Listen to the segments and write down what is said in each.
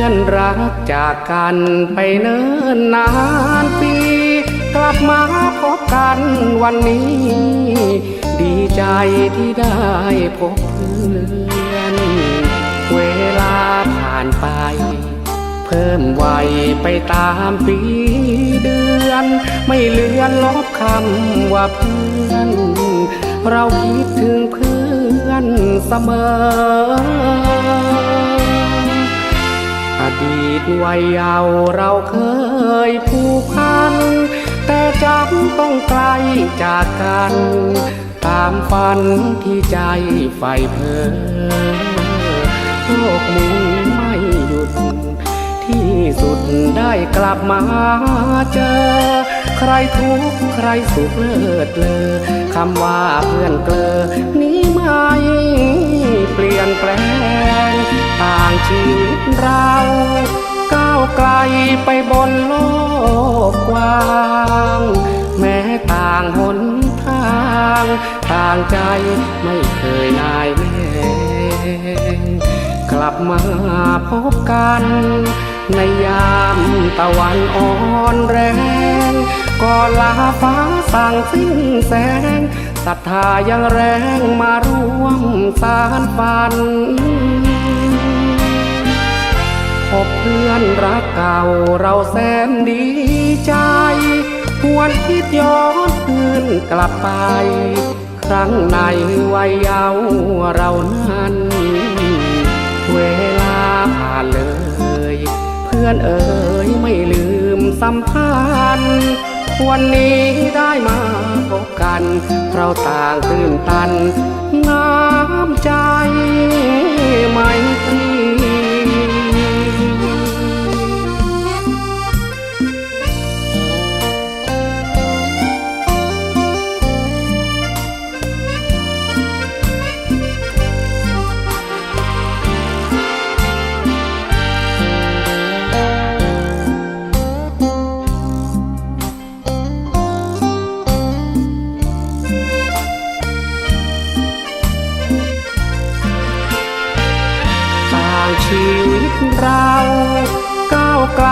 ื่อนรักจากกันไปเนิ่นนานปี กลับมาพบกันวันนี้ ดีใจที่ได้พบเพื่อน เวลาผ่านไป เพิ่มวัยไปตามปีเดือน ไม่เลือนลบคำว่าเพื่อน เราคิดถึงเพื่อนเสมอ ดีตวัยเยาว์เราเคยผูกพัน แต่จำต้องไกลจากกัน ตามฝันที่ใจใฝ่เพอโลกมุนไม่หยุด ที่สุดได้กลับมาเจอ ใครทุกข์ใครสุขเลิศเลอคำว่าเพื่อนเกลอนี้ไม่เปลี่ยนแปลง ต่างชีวิตเรา ไปบนโลกกว้าง แม้ต่างหนทาง ต่างใจไม่เคยนายแน่กลับมาพบกัน ในยามตะวันอ่อนแรงก่อนลาฟ้าสั่งสิ้นแสงศรัทธายังแรงมาร่วมสารฝัน พบเพื่อนรักเก่าเราแสนดีใจหวนคิดย้อนคืนกลับไป ครั้งในวัยเยาว์เรานั้น เวลาผ่านเลย เพื่อนเอ๋ยไม่ลืมสัมพันธ์วันนี้ได้มาพบกัน เราต่างตื่นตันน้ำใจไม่ตรี เราก้าวไกล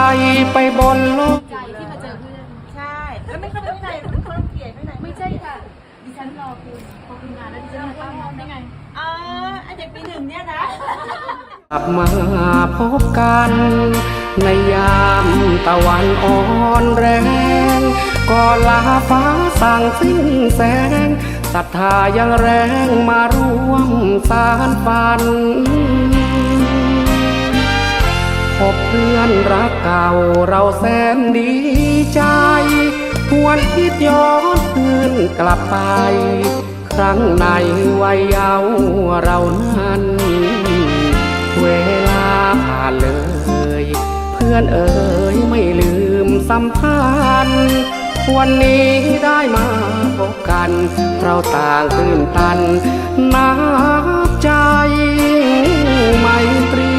ไปบนโลก ใจที่มาเจอเพื่อน ใช่ แล้วไม่เข้าไปข้างในไม่เข้าเกลียดข้างในไม่ใช่ค่ะ ดิฉันรอคุณพอคุณมาแล้วดิฉันมาต้อนรับได้ไงอ๋อไอเด็กปีหนึ่งเนี่ยนะ กลับมาพบกัน ในยามตะวันอ่อนแรงก่อนลาฟ้าสั่งสิ้นแสงศรัทธายังแรงมาร่วมสารฝัน พบเพื่อนรักเก่าเราแสนดีใจหวนคิดย้อนคืนกลับไป ครั้งในวัยเยาว์เรานั้น เวลาผ่านเลย เพื่อนเอ๋ยไม่ลืมสัมพันธ์วันนี้ได้มาพบกัน เราต่างตื่นตันน้ำใจไม่ตรี